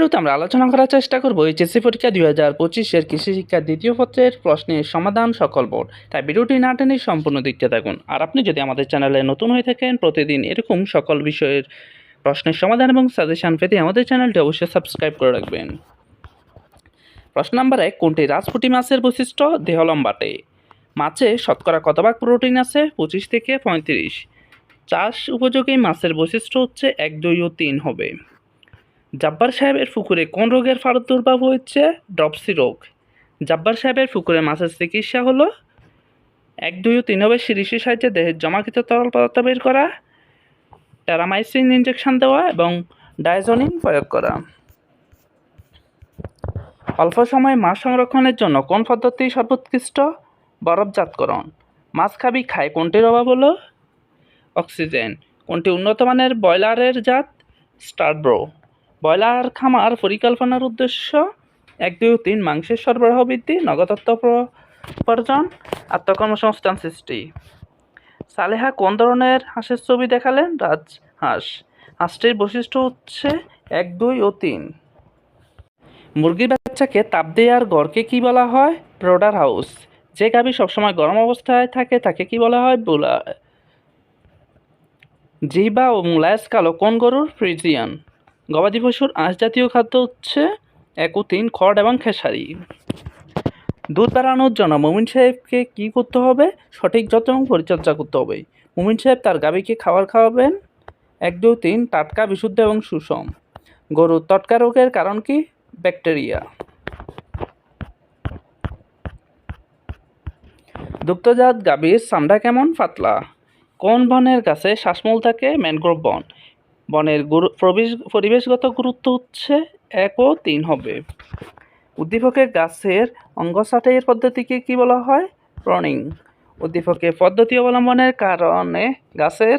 ভিডিওতে আমরা আলোচনা করার চেষ্টা করব এইচএসসি পরীক্ষা দুই হাজার পঁচিশের কৃষি শিক্ষার দ্বিতীয় পত্রের প্রশ্নের সমাধান সকল বোর্ড। তাই ভিডিওটি না টেনে সম্পূর্ণ দেখতে থাকুন। আর আপনি যদি আমাদের চ্যানেলে নতুন হয়ে থাকেন, প্রতিদিন এরকম সকল বিষয়ের প্রশ্নের সমাধান এবং সাজেশন পেতে আমাদের চ্যানেলটি অবশ্যই সাবস্ক্রাইব করে রাখবেন। প্রশ্ন নাম্বার এক, কোনটি রাজপুটি মাছের বৈশিষ্ট্য? দেহ লম্বাটে। মাছে শতকরা কত প্রোটিন আছে? পঁচিশ থেকে পঁয়ত্রিশ। চাষ উপযোগী মাছের বৈশিষ্ট্য হচ্ছে এক, দুই ও তিন হবে। জাব্বার সাহেবের পুকুরে কোন রোগের প্রাদুর্ভাব হয়েছে? ড্রপসি রোগ। জাব্বার সাহেবের পুকুরে মাছের চিকিৎসা হলো? এক, দুই ও তিন হবে সিরিসের সাহায্যে দেহের জমাকৃত তরল পদার্থ বের করা প্যারামাইসিন ইঞ্জেকশন দেওয়া এবং ডায়াজনিন প্রয়োগ করা। অল্প সময়ে মাছ সংরক্ষণের জন্য কোন পদ্ধতি সর্বোৎকৃষ্ট? বরফজাতকরণ। মাছ খাবি খায় কোনটির অভাব হলো? অক্সিজেন। কোনটি উন্নত মানের ব্রয়লারের জাত? স্টারব্রো। ব্রয়লার, খামার পরিকল্পনার উদ্দেশ্য এক, দুই, তিন মাংসের সরবরাহ বৃদ্ধি, নগদত্ব প্র- উপার্জন আত্মকর্মসংস্থান সৃষ্টি। সালেহা কোন ধরনের হাঁসের ছবি দেখালেন? রাজ হাঁস। হাঁসটির বৈশিষ্ট্য হচ্ছে এক, দুই ও তিন। মুরগির বাচ্চাকে তাপ দেওয়ার গড়কে কি বলা হয়? Brooder house. যে গাভী সবসময় গরম অবস্থায় থাকে, তাকে কি বলা হয়? বুলা। জিহ্বা ও ল্যাস কালো কোন গরুর ফ্রিজিয়ান? গবাদি পশুর আঁশ জাতীয় খাদ্য হচ্ছে এক ও তিন খড় এবং খেসারি। দুধ বাড়ানোর জন্য মুমিন সাহেবকে কী করতে হবে? সঠিক যত্ন এবং পরিচর্যা করতে হবে। মুমিন সাহেব তার গাভীকে খাবার খাওয়াবেন। এক দুই তিন টাটকা, বিশুদ্ধ এবং সুষম। গরুর তটকা রোগের কারণ কি? ব্যাকটেরিয়া। দুগ্ধজাত গাভীর চামড়া কেমন? পাতলা। কোন বনের কাছে শ্বাসমূল থাকে? ম্যানগ্রোভ বন। বনের গুরু- পরিবেশ- পরিবেশগত গুরুত্ব হচ্ছে এক ও তিন হবে। উদ্দীপকের গাছের অঙ্গ ছাঁটাইয়ের পদ্ধতিকে কি বলা হয়? প্রনিং উদ্দীপকের পদ্ধতি অবলম্বনের কারণে গাছের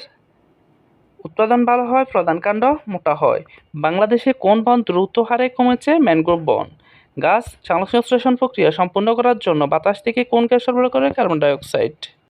উৎপাদন ভালো হয়, প্রধান কাণ্ড মোটা হয়। বাংলাদেশে কোন বন দ্রুত হারে কমেছে? ম্যানগ্রোভ বন। গাছ সংশ্লেষণ প্রক্রিয়া সম্পূর্ণ করার জন্য বাতাস থেকে কোন গ্যাস সরবরাহ করে? Carbon dioxide.